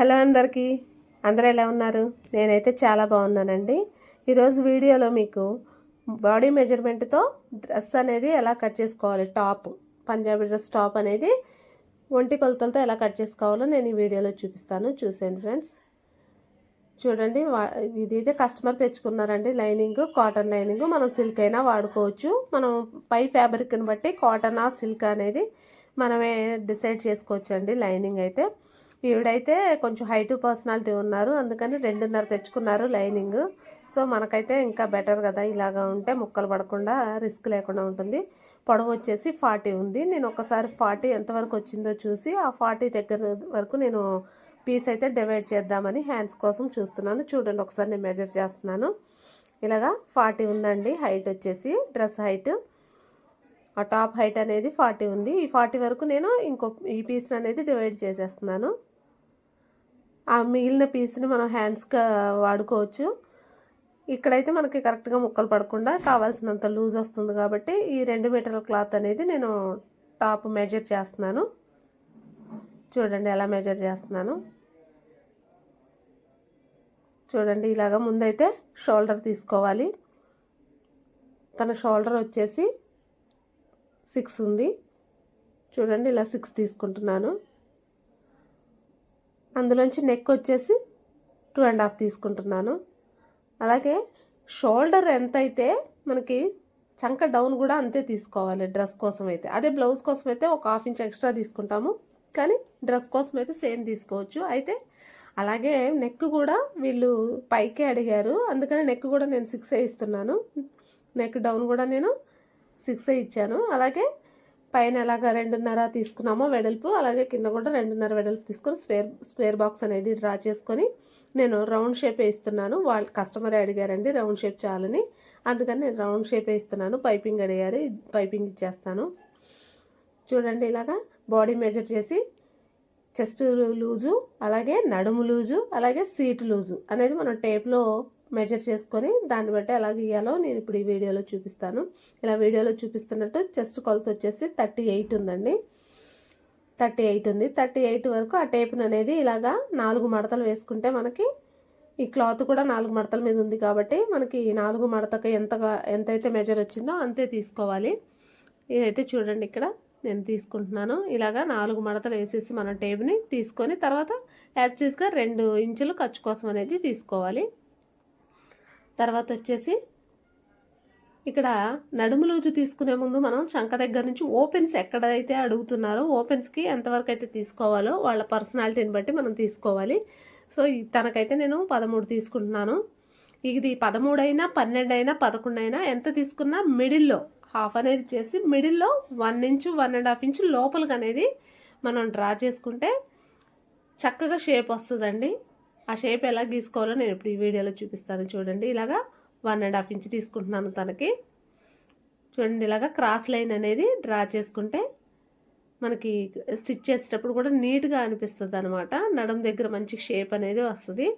Hello అందరికీ. అందరూ ఎలా ఉన్నారు? నేనైతే చాలా బాగున్నానండి. ఈరోజు వీడియోలో మీకు బాడీ మెజర్మెంట్తో డ్రెస్ అనేది ఎలా కట్ చేసుకోవాలి? టాప్ పంజాబీ డ్రెస్ టాప్ అనేది ఒంటి కొలతలతో ఎలా కట్ చేసుకోవాలో నేను ఈ వీడియోలో చూపిస్తాను. చూసేయండి ఫ్రెండ్స్. చూడండి వా- ఇది అయితే కస్టమర్ తెచ్చుకున్నారండి. లైనింగ్ కాటన్ లైనింగ్ మనం సిల్క్ అయినా వాడుకోవచ్చు. మనం పై ఫ్యాబ్రిక్ని బట్టి కాటన్ ఆ సిల్క్ అనేది మనమే డిసైడ్ చేసుకోవచ్చండి లైనింగ్ అయితే. ఈవిడైతే కొంచెం హైట్ పర్సనాలిటీ ఉన్నారు. అందుకని రెండున్నర తెచ్చుకున్నారు లైనింగ్. సో మనకైతే ఇంకా బెటర్ కదా ఇలాగా ఉంటే ముక్కలు పడకుండా రిస్క్ లేకుండా ఉంటుంది. పొడవు వచ్చేసి ఫార్టీ ఉంది. నేను ఒకసారి ఫార్టీ ఎంతవరకు వచ్చిందో చూసి ఆ ఫార్టీ దగ్గర వరకు నేను పీస్ అయితే డివైడ్ చేద్దామని హ్యాండ్స్ కోసం చూస్తున్నాను. చూడండి ఒకసారి నేను మెజర్ చేస్తున్నాను. ఇలాగా ఫార్టీ ఉందండి హైట్ వచ్చేసి డ్రెస్ హైట్. ఆ టాప్ హైట్ అనేది ఫార్టీ ఉంది. ఈ ఫార్టీ వరకు నేను ఇంకో ఈ పీస్ని అనేది డివైడ్ చేసేస్తున్నాను. ఆ మిగిలిన పీస్ని మనం హ్యాండ్స్గా వాడుకోవచ్చు. ఇక్కడైతే మనకి కరెక్ట్గా ముక్కలు పడకుండా కావాల్సినంత లూజ్ వస్తుంది కాబట్టి ఈ రెండు మీటర్ల క్లాత్ అనేది నేను టాప్ మెజర్ చేస్తున్నాను. చూడండి ఎలా మెజర్ చేస్తున్నాను. చూడండి ఇలాగ ముందైతే షోల్డర్ తీసుకోవాలి. తన షోల్డర్ వచ్చేసి సిక్స్ ఉంది. చూడండి ఇలా సిక్స్ తీసుకుంటున్నాను. అందులోంచి నెక్ వచ్చేసి టూ అండ్ హాఫ్ తీసుకుంటున్నాను. అలాగే షోల్డర్ ఎంత అయితే మనకి చంక డౌన్ కూడా అంతే తీసుకోవాలి డ్రెస్ కోసం అయితే. అదే బ్లౌజ్ కోసం అయితే ఒక హాఫ్ ఇంచ్ ఎక్స్ట్రా తీసుకుంటాము. కానీ డ్రెస్ కోసం అయితే సేమ్ తీసుకోవచ్చు. అయితే అలాగే నెక్ కూడా వీళ్ళు పైకే అడిగారు. అందుకని నెక్ కూడా నేను సిక్స్ ఇస్తున్నాను. నెక్ డౌన్ కూడా నేను సిక్స్ ఇచ్చాను. అలాగే పైన ఎలాగ రెండున్నర తీసుకున్నామో వెడల్పు అలాగే కింద కూడా రెండున్నర వెడల్పు తీసుకొని స్క్వేర్ స్క్వేర్ బాక్స్ అనేది డ్రా చేసుకొని నేను రౌండ్ షేప్ ఇస్తున్నాను వాళ్ళు కస్టమర్ అడిగారండి రౌండ్ షేప్ చాలని. అందుకని నేను రౌండ్ షేప్ ఇస్తున్నాను పైపింగ్ అడిగారు పైపింగ్ ఇచ్చేస్తాను. చూడండి ఇలాగా బాడీ మెజర్ చేసి చెస్ట్ లూజు అలాగే నడుము లూజు అలాగే సీట్ లూజు అనేది మనం టేప్లో మెజర్ చేసుకొని దాన్ని బట్టి ఎలా గీయాలో నేను ఇప్పుడు ఈ వీడియోలో చూపిస్తాను. ఇలా వీడియోలో చూపిస్తున్నట్టు చెస్ట్ కొలత వచ్చేసి థర్టీ ఎయిట్ ఉందండి. థర్టీ ఎయిట్ ఉంది. థర్టీ ఎయిట్ వరకు ఆ టేప్ని అనేది ఇలాగా నాలుగు మడతలు వేసుకుంటే మనకి ఈ క్లాత్ కూడా నాలుగు మడతల మీద ఉంది కాబట్టి మనకి నాలుగు మడతకి ఎంతగా ఎంతైతే మెజర్ వచ్చిందో అంతే తీసుకోవాలి. ఇదైతే చూడండి ఇక్కడ నేను తీసుకుంటున్నాను. ఇలాగా నాలుగు మడతలు వేసేసి మనం టేప్ని తీసుకొని తర్వాత యాస్టీస్గా రెండు ఇంచులు ఖర్చు కోసం అనేది తీసుకోవాలి. తర్వాత వచ్చేసి ఇక్కడ నడుము లూజు తీసుకునే ముందు మనం చంక దగ్గర నుంచి ఓపెన్స్ ఎక్కడైతే అడుగుతున్నారో ఓపెన్స్కి ఎంతవరకు అయితే తీసుకోవాలో వాళ్ళ పర్సనాలిటీని బట్టి మనం తీసుకోవాలి. సో తనకైతే నేను పదమూడు తీసుకుంటున్నాను. ఇది పదమూడు అయినా పన్నెండు అయినా పదకొండు అయినా ఎంత తీసుకున్నా మిడిల్లో హాఫ్ అనేది చేసి మిడిల్లో one inch one and half inch లోపలికి అనేది మనం డ్రా చేసుకుంటే చక్కగా షేప్ వస్తుందండి. ఆ షేప్ ఎలా గీసుకోవాలో నేను ఇప్పుడు ఈ వీడియోలో చూపిస్తాను. చూడండి ఇలాగా వన్ అండ్ హాఫ్ ఇంచ్ తీసుకుంటున్నాను తనకి. చూడండి ఇలాగా క్రాస్ లైన్ అనేది డ్రా చేసుకుంటే మనకి స్టిచ్ చేసేటప్పుడు కూడా నీట్గా అనిపిస్తుంది అనమాట నడం దగ్గర మంచి షేప్ అనేది వస్తుంది.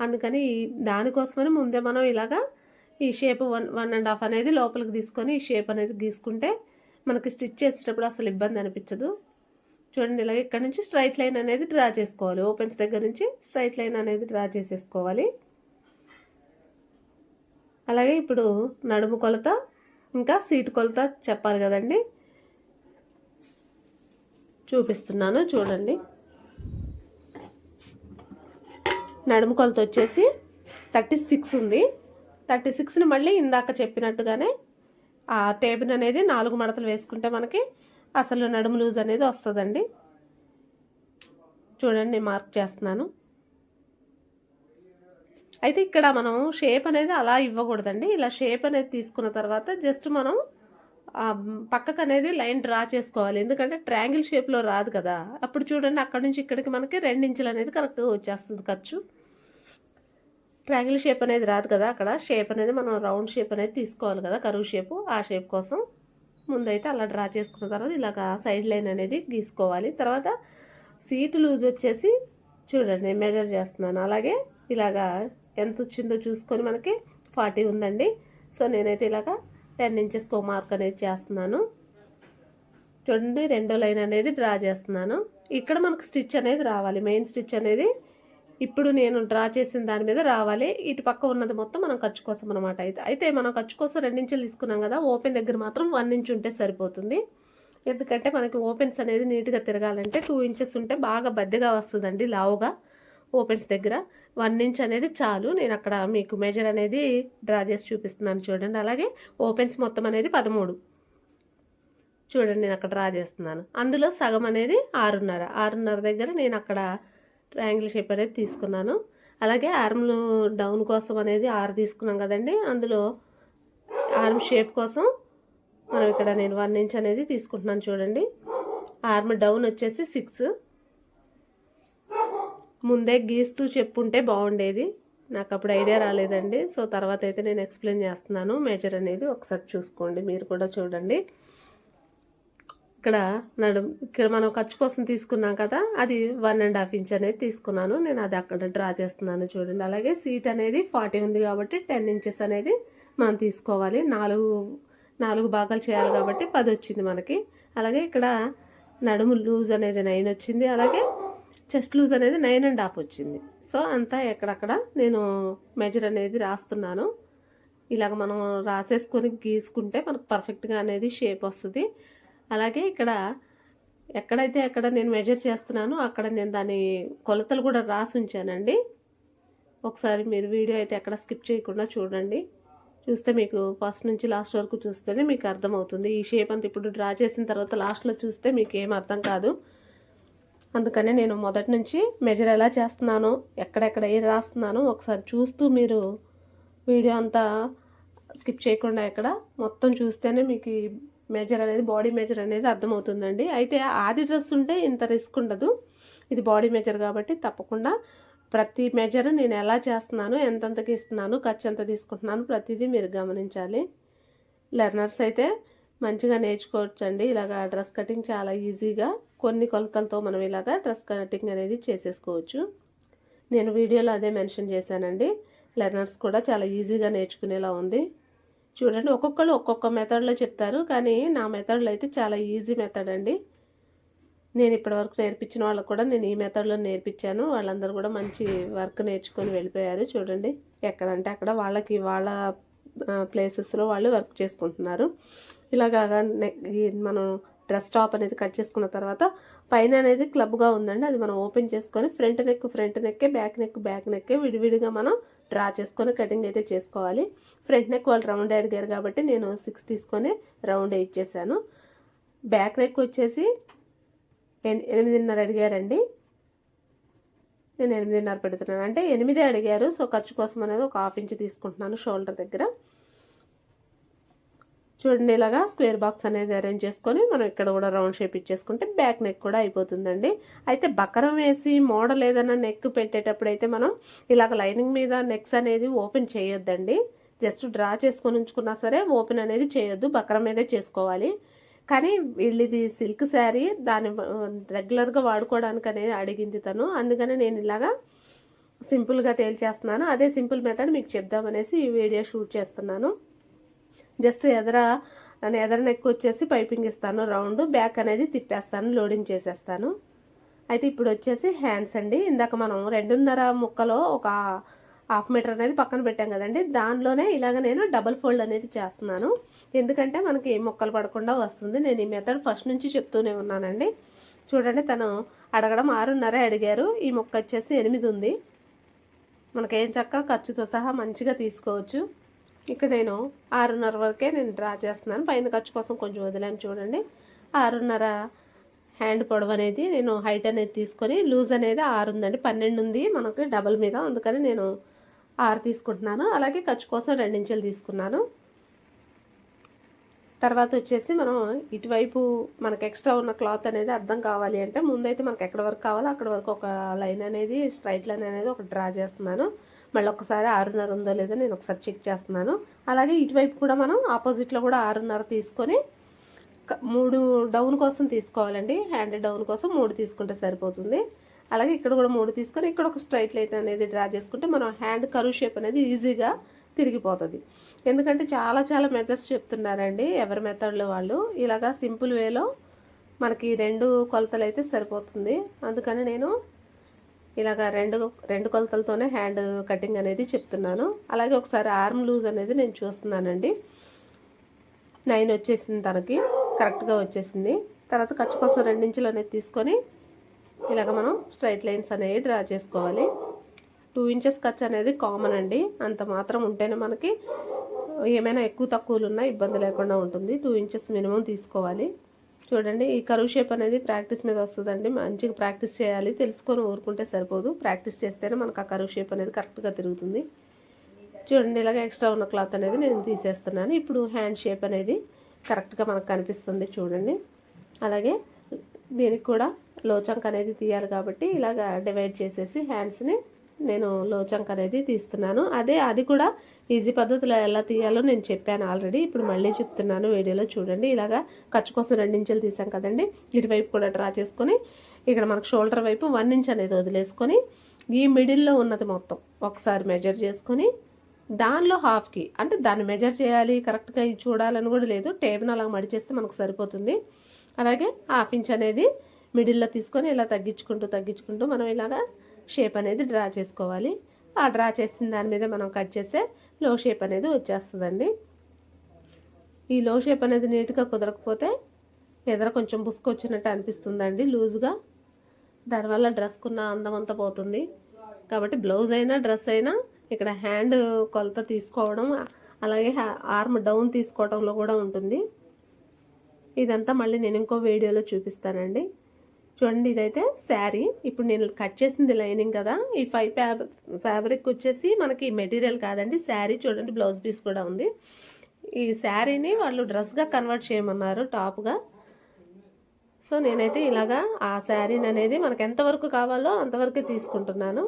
అందుకని ఈ- దానికోసమని ముందే మనం ఇలాగా ఈ shape one one and half అనేది లోపలికి తీసుకొని ఈ షేప్ అనేది గీసుకుంటే మనకి స్టిచ్ చేసేటప్పుడు అసలు ఇబ్బంది అనిపించదు. చూడండి ఇలాగ ఇక్కడ నుంచి స్ట్రైట్ లైన్ అనేది డ్రా చేసుకోవాలి. ఓపెన్స్ దగ్గర నుంచి స్ట్రైట్ లైన్ అనేది డ్రా చేసేసుకోవాలి. అలాగే ఇప్పుడు నడుము కొలత ఇంకా సీటు కొలత చెప్పాలి కదండి. చూపిస్తున్నాను చూడండి. నడుము కొలత వచ్చేసి థర్టీ సిక్స్ ఉంది. థర్టీ సిక్స్ని మళ్ళీ ఇందాక చెప్పినట్టుగానే ఆ టేబుల్ అనేది నాలుగు మడతలు వేసుకుంటే మనకి అసలు నడుము లూజ్ అనేది వస్తుందండి. చూడండి మార్క్ చేస్తున్నాను. అయితే ఇక్కడ మనం షేప్ అనేది అలా ఇవ్వకూడదండి. ఇలా షేప్ అనేది తీసుకున్న తర్వాత జస్ట్ మనం పక్కకు అనేది లైన్ డ్రా చేసుకోవాలి. ఎందుకంటే ట్రయాంగిల్ షేప్లో రాదు కదా. అప్పుడు చూడండి అక్కడ నుంచి ఇక్కడికి మనకి రెండు ఇంచులు అనేది కరెక్ట్గా వచ్చేస్తుంది ఖర్చు. ట్రయాంగిల్ షేప్ అనేది రాదు కదా అక్కడ. షేప్ అనేది మనం రౌండ్ షేప్ అనేది తీసుకోవాలి కదా కరువు షేపు. ఆ షేప్ కోసం ముందైతే అలా డ్రా చేసుకున్న తర్వాత ఇలాగ సైడ్ లైన్ అనేది గీసుకోవాలి. తర్వాత సీటు లూజ్ వచ్చేసి చూడండి మెజర్ చేస్తున్నాను. అలాగే ఇలాగా ఎంత వచ్చిందో చూసుకొని మనకి ఫార్టీ ఉందండి. సో నేనైతే ఇలాగా టెన్ ఇంచెస్కి ఒక మార్క్ అనేది చేస్తున్నాను. చూడండి రెండో లైన్ అనేది డ్రా చేస్తున్నాను. ఇక్కడ మనకు స్టిచ్ అనేది రావాలి. మెయిన్ స్టిచ్ అనేది ఇప్పుడు నేను డ్రా చేసిన దాని మీద రావాలి. ఇటు పక్క ఉన్నది మొత్తం మనం ఖర్చు కోసం అనమాట అయితే. అయితే మనం ఖర్చు కోసం రెండించులు తీసుకున్నాం కదా ఓపెన్ దగ్గర మాత్రం వన్ ఇంచ్ ఉంటే సరిపోతుంది. ఎందుకంటే మనకి ఓపెన్స్ అనేది నీట్గా తిరగాలంటే టూ ఇంచెస్ ఉంటే బాగా బద్దెగా వస్తుందండి లావుగా ఓపెన్స్ దగ్గర. వన్ ఇంచ్ అనేది చాలు. నేను అక్కడ మీకు మెజర్ అనేది డ్రా చేసి చూపిస్తున్నాను చూడండి. అలాగే ఓపెన్స్ మొత్తం అనేది పదమూడు. చూడండి నేను అక్కడ డ్రా చేస్తున్నాను. అందులో సగం అనేది ఆరున్నర. ఆరున్నర దగ్గర నేను అక్కడ ట్రయాంగిల్ షేప్ అనేది తీసుకున్నాను. అలాగే ఆర్మ్లు డౌన్ కోసం అనేది ఆరు తీసుకున్నాం కదండి. అందులో ఆర్మ్ షేప్ కోసం మనం ఇక్కడ నేను వన్ ఇంచ్ అనేది తీసుకుంటున్నాను చూడండి. ఆర్మ్ డౌన్ వచ్చేసి సిక్స్. ముందే గీస్తూ చెప్పుంటే బాగుండేది. నాకు అప్పుడు ఐడియా రాలేదండి. సో తర్వాత అయితే నేను ఎక్స్ప్లెయిన్ చేస్తున్నాను. మేజర్ అనేది ఒకసారి చూసుకోండి. మీరు కూడా చూడండి. ఇక్కడ నడుం ఇక్కడ మనం ఖర్చు కోసం తీసుకున్నాం కదా అది వన్ అండ్ హాఫ్ ఇంచ్ అనేది తీసుకున్నాను. నేను అది అక్కడ డ్రా చేస్తున్నాను చూడండి. అలాగే సీట్ అనేది ఫార్టీ ఉంది కాబట్టి టెన్ ఇంచెస్ అనేది మనం తీసుకోవాలి. నాలుగు నాలుగు భాగాలు చేయాలి కాబట్టి పది వచ్చింది మనకి. అలాగే ఇక్కడ నడుము లూజ్ అనేది నైన్ వచ్చింది. అలాగే చెస్ట్ లూజ్ అనేది నైన్ అండ్ హాఫ్ వచ్చింది. సో అంతా ఎక్కడక్కడ నేను మెజర్ అనేది రాస్తున్నాను. ఇలాగ మనం రాసేసుకొని గీసుకుంటే మనకు పర్ఫెక్ట్గా అనేది షేప్ వస్తుంది. అలాగే ఇక్కడ ఎక్కడైతే ఎక్కడ నేను మెజర్ చేస్తున్నానో అక్కడ నేను దాని కొలతలు కూడా రాసి ఉంచానండి. ఒకసారి మీరు వీడియో అయితే ఎక్కడ స్కిప్ చేయకుండా చూడండి. చూస్తే మీకు ఫస్ట్ నుంచి లాస్ట్ వరకు చూస్తేనే మీకు అర్థమవుతుంది. ఈ షేప్ అంతా ఇప్పుడు డ్రా చేసిన తర్వాత లాస్ట్లో చూస్తే మీకు ఏం అర్థం కాదు. అందుకనే నేను మొదటి నుంచి మెజర్ ఎలా చేస్తున్నాను ఎక్కడెక్కడ ఏం రాస్తున్నాను ఒకసారి చూస్తూ మీరు వీడియో అంతా స్కిప్ చేయకుండా ఎక్కడ మొత్తం చూస్తేనే మీకు మెజర్ అనేది బాడీ మెజర్ అనేది అర్థమవుతుందండి. అయితే ఆది డ్రెస్ ఉంటే ఇంత రిస్క్ ఉండదు. ఇది బాడీ మెజర్ కాబట్టి తప్పకుండా ప్రతి మెజర్ నేను ఎలా చేస్తున్నాను ఎంతెంతకి ఇస్తున్నాను ఖర్చు ఎంత తీసుకుంటున్నాను ప్రతిదీ మీరు గమనించాలి. లెర్నర్స్ అయితే మంచిగా నేర్చుకోవచ్చండి. ఇలాగ డ్రెస్ కటింగ్ చాలా ఈజీగా కొన్ని కొలతలతో మనం ఇలాగ డ్రెస్ కటింగ్ అనేది చేసేసుకోవచ్చు. నేను వీడియోలో అదే మెన్షన్ చేశానండి. లెర్నర్స్ కూడా చాలా ఈజీగా నేర్చుకునేలా ఉంది. చూడండి ఒక్కొక్కరు ఒక్కొక్క మెథడ్లో చెప్తారు కానీ నా మెథడ్లో అయితే చాలా ఈజీ మెథడ్ అండి. నేను ఇప్పటివరకు నేర్పించిన వాళ్ళకు కూడా నేను ఈ మెథడ్లో నేర్పించాను. వాళ్ళందరూ కూడా మంచి వర్క్ నేర్చుకొని వెళ్ళిపోయారు చూడండి. ఎక్కడంటే అక్కడ వాళ్ళకి వాళ్ళ ప్లేసెస్లో వాళ్ళు వర్క్ చేసుకుంటున్నారు. ఇలాగా మనం డ్రెస్ టాప్ అనేది కట్ చేసుకున్న తర్వాత పైన అనేది క్లబ్గా ఉందండి. అది మనం ఓపెన్ చేసుకొని ఫ్రంట్ నెక్ ఫ్రంట్ నెక్కే బ్యాక్ నెక్ బ్యాక్ నెక్కే విడివిడిగా మనం డ్రా చేసుకొని కటింగ్ అయితే చేసుకోవాలి. ఫ్రంట్ నెక్ వాళ్ళు రౌండ్ అడిగారు కాబట్టి నేను సిక్స్ తీసుకొని రౌండ్ ఇచ్చేసాను బ్యాక్ నెక్ వచ్చేసి ఎనిమిదిన్నర అడిగారండి. నేను ఎనిమిదిన్నర పెడుతున్నాను. అంటే ఎనిమిదే అడిగారు. సో ఖర్చు కోసం అనేది ఒక హాఫ్ ఇంచ్ తీసుకుంటున్నాను షోల్డర్ దగ్గర. చూడండి ఇలాగా స్క్వేర్ బాక్స్ అనేది అరేంజ్ చేసుకొని మనం ఇక్కడ కూడా రౌండ్ షేప్ ఇచ్చేసుకుంటే బ్యాక్ నెక్ కూడా అయిపోతుందండి. అయితే బకరం వేసి మోడల్ ఏదైనా నెక్ పెట్టేటప్పుడు అయితే మనం ఇలాగ లైనింగ్ మీద నెక్స్ అనేది ఓపెన్ చేయొద్దండి. జస్ట్ డ్రా చేసుకొని ఉంచుకున్నా సరే ఓపెన్ అనేది చేయొద్దు బకరం మీదే చేసుకోవాలి. కానీ వీళ్ళది సిల్క్ శారీ దాన్ని రెగ్యులర్గా వాడుకోవడానికి అనేది అడిగింది తను. అందుకని నేను ఇలాగా సింపుల్గా తేల్చేస్తున్నాను. అదే సింపుల్ మెథడ్ మీకు చెప్దామనేసి ఈ వీడియో షూట్ చేస్తున్నాను. జస్ట్ ఎదర నేను ఎదర నెక్ వచ్చేసి పైపింగ్ ఇస్తాను రౌండ్ బ్యాక్ అనేది తిప్పేస్తాను లోడింగ్ చేసేస్తాను. అయితే ఇప్పుడు వచ్చేసి హ్యాండ్స్ అండి. ఇందాక మనం రెండున్నర ముక్కలో ఒక హాఫ్ మీటర్ అనేది పక్కన పెట్టాం కదండి. దానిలోనే ఇలాగ నేను డబల్ ఫోల్డ్ అనేది చేస్తున్నాను. ఎందుకంటే మనకి మొక్కలు పడకుండా వస్తుంది. నేను ఈ మెథడ్ ఫస్ట్ నుంచి చెప్తూనే ఉన్నానండి. చూడండి తను అడగడం ఆరున్నర అడిగారు. ఈ మొక్క వచ్చేసి ఎనిమిది ఉంది. మనకేం చక్క ఖర్చుతో సహా మంచిగా తీసుకోవచ్చు. ఇక్కడ నేను ఆరున్నర వరకే నేను డ్రా చేస్తున్నాను. పైన ఖర్చు కోసం కొంచెం వదిలాను చూడండి. ఆరున్నర హ్యాండ్ పొడవు అనేది నేను హైట్ అనేది తీసుకొని లూజ్ అనేది ఆరు ఉందండి. పన్నెండు ఉంది మనకి డబల్ మీద. అందుకని నేను ఆరు తీసుకుంటున్నాను. అలాగే ఖర్చు కోసం రెండించెలు తీసుకున్నాను. తర్వాత వచ్చేసి మనం ఇటువైపు మనకు ఎక్స్ట్రా ఉన్న క్లాత్ అనేది అర్థం కావాలి అంటే ముందైతే మనకు ఎక్కడ వరకు కావాలో అక్కడ వరకు ఒక లైన్ అనేది స్ట్రైట్ లైన్ అనేది ఒక డ్రా చేస్తున్నాను. మళ్ళీ ఒకసారి ఆరున్నర ఉందో లేదో నేను ఒకసారి చెక్ చేస్తున్నాను. అలాగే ఇటువైపు కూడా మనం ఆపోజిట్లో కూడా ఆరున్నర తీసుకొని మూడు డౌన్ కోసం తీసుకోవాలండి. హ్యాండ్ డౌన్ కోసం మూడు తీసుకుంటే సరిపోతుంది. అలాగే ఇక్కడ కూడా మూడు తీసుకొని ఇక్కడ ఒక స్ట్రైట్ లైన్ అనేది డ్రా చేసుకుంటే మనం హ్యాండ్ కరువు షేప్ అనేది ఈజీగా తిరిగిపోతుంది. ఎందుకంటే చాలా చాలా మెథడ్స్ చెప్తున్నారండి ఎవరి మెథడ్లో వాళ్ళు. ఇలాగా సింపుల్ వేలో మనకి రెండు కొలతలు అయితే సరిపోతుంది. అందుకని నేను ఇలాగ రెండు రెండు కొలతలతోనే హ్యాండ్ కటింగ్ అనేది చెప్తున్నాను. అలాగే ఒకసారి ఆర్మ్ లూజ్ అనేది నేను చూస్తున్నానండి. నైన్ వచ్చేసింది తనకి కరెక్ట్గా వచ్చేసింది. తర్వాత ఖర్చు కోసం రెండించులు అనేది తీసుకొని ఇలాగ మనం స్ట్రైట్ లైన్స్ అనేవి డ్రా చేసుకోవాలి. టూ ఇంచెస్ ఖర్చు అనేది కామన్ అండి. అంత మాత్రం ఉంటేనే మనకి ఏమైనా ఎక్కువ తక్కువలు ఉన్నా ఇబ్బంది లేకుండా ఉంటుంది. టూ ఇంచెస్ మినిమం తీసుకోవాలి. చూడండి ఈ కరువు షేప్ అనేది ప్రాక్టీస్ మీద వస్తుందండి. మంచిగా ప్రాక్టీస్ చేయాలి తెలుసుకొని ఊరుకుంటే సరిపోదు. ప్రాక్టీస్ చేస్తేనే మనకు ఆ కరువు షేప్ అనేది కరెక్ట్గా తిరుగుతుంది. చూడండి ఇలాగ ఎక్స్ట్రా ఉన్న క్లాత్ అనేది నేను తీసేస్తున్నాను. ఇప్పుడు హ్యాండ్ షేప్ అనేది కరెక్ట్గా మనకు కనిపిస్తుంది చూడండి. అలాగే దీనికి కూడా లోచంక్ అనేది తీయాలి కాబట్టి ఇలాగ డివైడ్ చేసేసి హ్యాండ్స్ని నేను లోచంక్ అనేది తీస్తున్నాను. అదే అది కూడా ఈజీ పద్ధతిలో ఎలా తీయాలో నేను చెప్పాను ఆల్రెడీ. ఇప్పుడు మళ్ళీ చెప్తున్నాను వీడియోలో చూడండి. ఇలాగా ఖర్చు కోసం రెండించెలు తీసాం కదండి. ఇటువైపు కూడా డ్రా చేసుకొని ఇక్కడ మనకు షోల్డర్ వైపు వన్ ఇంచ్ అనేది వదిలేసుకొని ఈ మిడిల్లో ఉన్నది మొత్తం ఒకసారి మెజర్ చేసుకొని దానిలో హాఫ్కి అంటే దాన్ని మెజర్ చేయాలి కరెక్ట్గా ఇది చూడాలని కూడా లేదు. టేబుల్ అలా మడిచేస్తే మనకు సరిపోతుంది. అలాగే హాఫ్ ఇంచ్ అనేది మిడిల్లో తీసుకొని ఇలా తగ్గించుకుంటూ తగ్గించుకుంటూ మనం ఇలాగా షేప్ అనేది డ్రా చేసుకోవాలి. ఆ డ్రా చేసిన దాని మీద మనం కట్ చేస్తే లో షేప్ అనేది వచ్చేస్తుందండి. ఈ లో షేప్ అనేది నీట్గా కుదరకపోతే ఎదర కొంచెం బుసుకొచ్చినట్టు అనిపిస్తుందండి లూజ్గా. దానివల్ల డ్రెస్కున్న అందం అంతా పోతుంది. కాబట్టి బ్లౌజ్ అయినా డ్రెస్ అయినా ఇక్కడ హ్యాండ్ కొలత తీసుకోవడం అలాగే ఆర్మ్ డౌన్ తీసుకోవడంలో కూడా ఉంటుంది. ఇదంతా మళ్ళీ నేను ఇంకో వీడియోలో చూపిస్తానండి. చూడండి ఇదైతే శారీ. ఇప్పుడు నేను కట్ చేసింది లైనింగ్ కదా. ఈ ఫైవ్ ఫ్యాబ్రిక్ వచ్చేసి మనకి మెటీరియల్ కాదండి శారీ. చూడండి బ్లౌజ్ పీస్ కూడా ఉంది. ఈ శారీని వాళ్ళు డ్రెస్గా కన్వర్ట్ చేయమన్నారు టాప్గా సో నేనైతే ఇలాగా ఆ శారీని అనేది మనకు ఎంతవరకు కావాలో అంతవరకు తీసుకుంటున్నాను.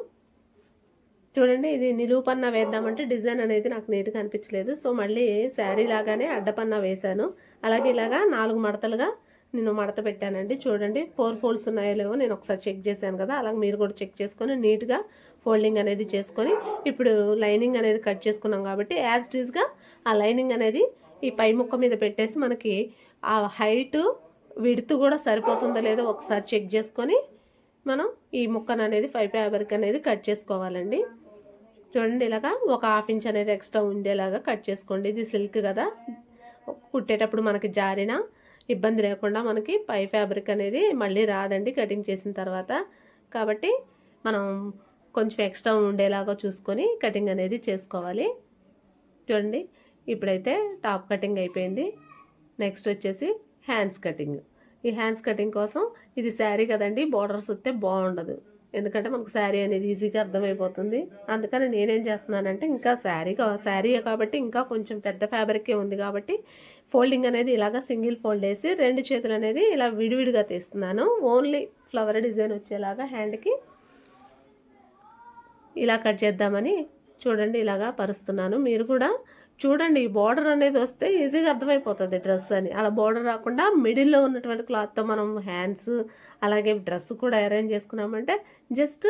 చూడండి ఇది నిలువుపన్న వేద్దామంటే డిజైన్ అనేది నాకు నీట్గా అనిపించలేదు. సో మళ్ళీ శారీ లాగానే అడ్డపన్న వేశాను. అలాగే ఇలాగా నాలుగు మడతలుగా నేను మడత పెట్టానండి. చూడండి ఫోర్ ఫోల్డ్స్ ఉన్నాయో లేవో నేను ఒకసారి చెక్ చేశాను కదా. అలాగే మీరు కూడా చెక్ చేసుకొని నీట్గా ఫోల్డింగ్ అనేది చేసుకొని ఇప్పుడు లైనింగ్ అనేది కట్ చేసుకున్నాం కాబట్టి యాజ్ టీజ్గా ఆ లైనింగ్ అనేది ఈ పై ముక్క మీద పెట్టేసి మనకి ఆ హైటు విడుతు కూడా సరిపోతుందో లేదో ఒకసారి చెక్ చేసుకొని మనం ఈ ముక్కను అనేది ఫైవ్ ఫ్యాబ్రిక్ అనేది కట్ చేసుకోవాలండి. చూడండి ఇలాగా ఒక హాఫ్ ఇంచ్ అనేది ఎక్స్ట్రా ఉండేలాగా కట్ చేసుకోండి. ఇది సిల్క్ కదా. కుట్టేటప్పుడు మనకి జారిన ఇబ్బంది లేకుండా మనకి పై ఫ్యాబ్రిక్ అనేది మళ్ళీ రాదండి కటింగ్ చేసిన తర్వాత. కాబట్టి మనం కొంచెం ఎక్స్ట్రా ఉండేలాగా చూసుకొని కటింగ్ అనేది చేసుకోవాలి. చూడండి ఇప్పుడైతే టాప్ కటింగ్ అయిపోయింది. నెక్స్ట్ వచ్చేసి హ్యాండ్స్ కటింగ్. ఈ హ్యాండ్స్ కటింగ్ కోసం ఇది శారీ కదండి బార్డర్స్ వస్తే బాగుండదు. ఎందుకంటే మనకు శారీ అనేది ఈజీగా అర్థమైపోతుంది. అందుకని నేనేం చేస్తున్నానంటే ఇంకా శారీ శారీ కాబట్టి ఇంకా కొంచెం పెద్ద ఫ్యాబ్రికే ఉంది కాబట్టి ఫోల్డింగ్ అనేది ఇలాగ సింగిల్ ఫోల్డ్ వేసి రెండు చేతులు అనేది ఇలా విడివిడిగా తీస్తున్నాను. ఓన్లీ ఫ్లవర్ డిజైన్ వచ్చేలాగా హ్యాండ్కి ఇలా కట్ చేద్దామని చూడండి ఇలాగా పరుస్తున్నాను. మీరు కూడా చూడండి ఈ బార్డర్ అనేది వస్తే ఈజీగా అర్థమైపోతుంది డ్రెస్ అని. అలా బార్డర్ రాకుండా మిడిల్లో ఉన్నటువంటి క్లాత్తో మనం హ్యాండ్స్ అలాగే డ్రెస్ కూడా అరేంజ్ చేసుకున్నామంటే జస్ట్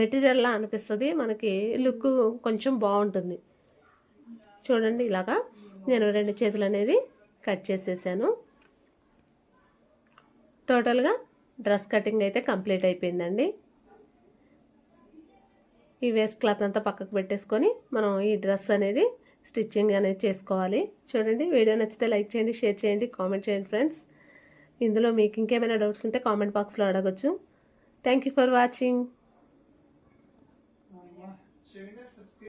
మెటీరియల్లా అనిపిస్తుంది మనకి లుక్ కొంచెం బాగుంటుంది. చూడండి ఇలాగా నేను రెండు చేతులు అనేది కట్ చేసేసాను. టోటల్గా డ్రెస్ కటింగ్ అయితే కంప్లీట్ అయిపోయిందండి. ఈ వేస్ట్ క్లాత్ అంతా పక్కకు పెట్టేసుకొని మనం ఈ డ్రెస్ అనేది స్టిచ్చింగ్ అనేది చేసుకోవాలి. చూడండి వీడియో నచ్చితే లైక్ చేయండి షేర్ చేయండి కామెంట్ చేయండి ఫ్రెండ్స్. ఇందులో మీకు ఇంకేమైనా డౌట్స్ ఉంటే కామెంట్ బాక్స్లో అడగచ్చు. Thank you for watching.